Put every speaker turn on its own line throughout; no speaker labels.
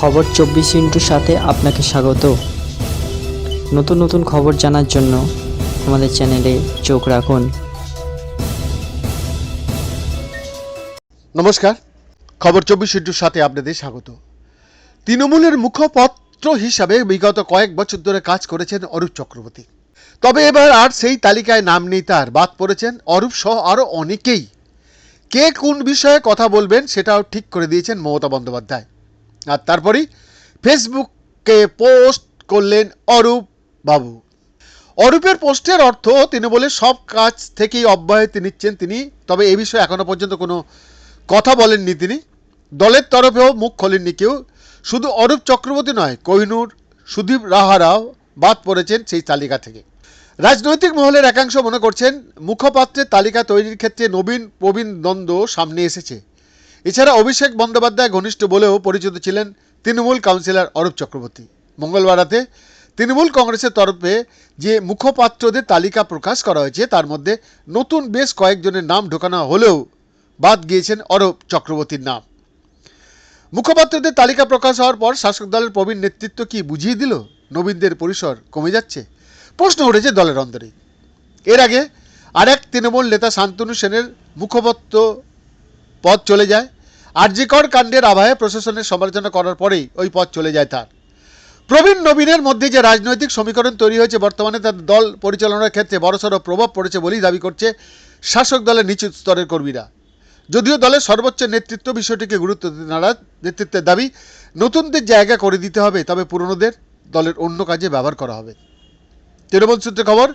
খবর চব্বিশ ইন্টুর সাথে আপনাকে স্বাগত। নতুন নতুন খবর জানার জন্য আমাদের চ্যানেলে চোখ রাখুন।
নমস্কার। খবর চব্বিশ ইন্টুর সাথে আপনাদের স্বাগত। তৃণমূলের মুখপত্র হিসাবে বিগত কয়েক বছর ধরে কাজ করেছেন অরূপ চক্রবর্তী। তবে এবার আর সেই তালিকায় নাম নেই তার, বাদ পড়েছেন অরূপ সহ আরও অনেকেই। কে কোন বিষয়ে কথা বলবেন সেটাও ঠিক করে দিয়েছেন মমতা বন্দ্যোপাধ্যায়। আর তারপরেই ফেসবুকে পোস্ট করলেন অরূপ বাবু। অরূপের পোস্টের অর্থ তৃণমূলের সব কাজ থেকেই অব্যাহতি নিচ্ছেন তিনি। তবে এ বিষয়ে এখনও পর্যন্ত কোনো কথা বলেননি তিনি। দলের তরফেও মুখ খোলেননি কেউ। শুধু অরূপ চক্রবর্তী নয়, কোহিনুর, সুদীপ রাহারাও বাদ পড়েছেন সেই তালিকা থেকে। রাজনৈতিক মহলের একাংশ মনে করছেন, মুখপাত্রের তালিকা তৈরির ক্ষেত্রে নবীন প্রবীণ দ্বন্দ্ব সামনে এসেছে। এছাড়া অভিষেক বন্দ্যোপাধ্যায় ঘনিষ্ঠ বলেও পরিচিত ছিলেন তৃণমূল কাউন্সিলর অরূপ চক্রবর্তী। মঙ্গলবার রাতে তৃণমূল কংগ্রেসের তরফে যে মুখপাত্রদের তালিকা প্রকাশ করা হয়েছে, তার মধ্যে নতুন বেশ কয়েকজনের নাম ঢোকানো হলেও বাদ গিয়েছেন অরূপ চক্রবর্তীর নাম। মুখপাত্রদের তালিকা প্রকাশ হওয়ার পর শাসক দলের প্রবীণ নেতৃত্ব কি বুঝিয়ে দিল? নবীনদের পরিসর কমে যাচ্ছে? প্রশ্ন উঠেছে দলের অন্তরে। এর আগে আরেক তৃণমূল নেতা শান্তনু সেনের মুখপত্র পদ চলে যায়। আরজিকর কাণ্ডের আভায়ে প্রশাসনের সমালোচনা করার পরেই ওই পথ চলে যায় তার। প্রবীণ নবীনের মধ্যে যে রাজনৈতিক সমীকরণ তৈরি হয়েছে বর্তমানে, তার দল পরিচালনার ক্ষেত্রে বড়সড় প্রভাব পড়েছে বলেই দাবি করছে শাসক দলের নিচু স্তরের কর্মীরা। যদিও দলের সর্বোচ্চ নেতৃত্ব বিষয়টিকে গুরুত্ব নারাজ, নেতৃত্বের দাবি, নতুনদের জায়গা করে দিতে হবে, তবে পুরনোদের দলের অন্য কাজে ব্যবহার করা হবে। তৃণমূল সূত্রে খবর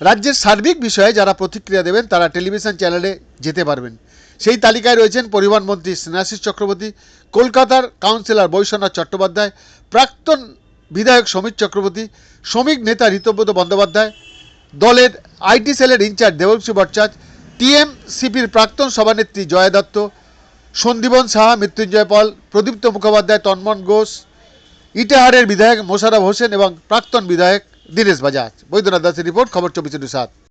রাজ্যের সার্বিক বিষয়ে যারা প্রতিক্রিয়া দেবেন, তারা টেলিভিশন চ্যানেলে যেতে পারবেন। সেই তালিকায় রয়েছেন পরিবহন মন্ত্রী স্নেহাশিস চক্রবর্তী, কলকাতার কাউন্সিলর বৈশ্বনাথ চট্টোপাধ্যায়, প্রাক্তন বিধায়ক সমীর চক্রবর্তী, শ্রমিক নেতা ঋতব্রত বন্দ্যোপাধ্যায়, দলের আইটি সেলের ইনচার্জ দেবশ্রী ভট্টাচার্য, টিএমসিপির প্রাক্তন সভানেত্রী জয়া দত্ত, সন্দীপন সাহা, মৃত্যুঞ্জয় পল, প্রদীপ্ত মুখোপাধ্যায়, তন্মন ঘোষ, ইটাহারের বিধায়ক মোশারফ হোসেন এবং প্রাক্তন বিধায়ক দীনেশ বাজাজ বৈদ্যনাথ দাসের রিপোর্ট খবর চব্বিশে সাত।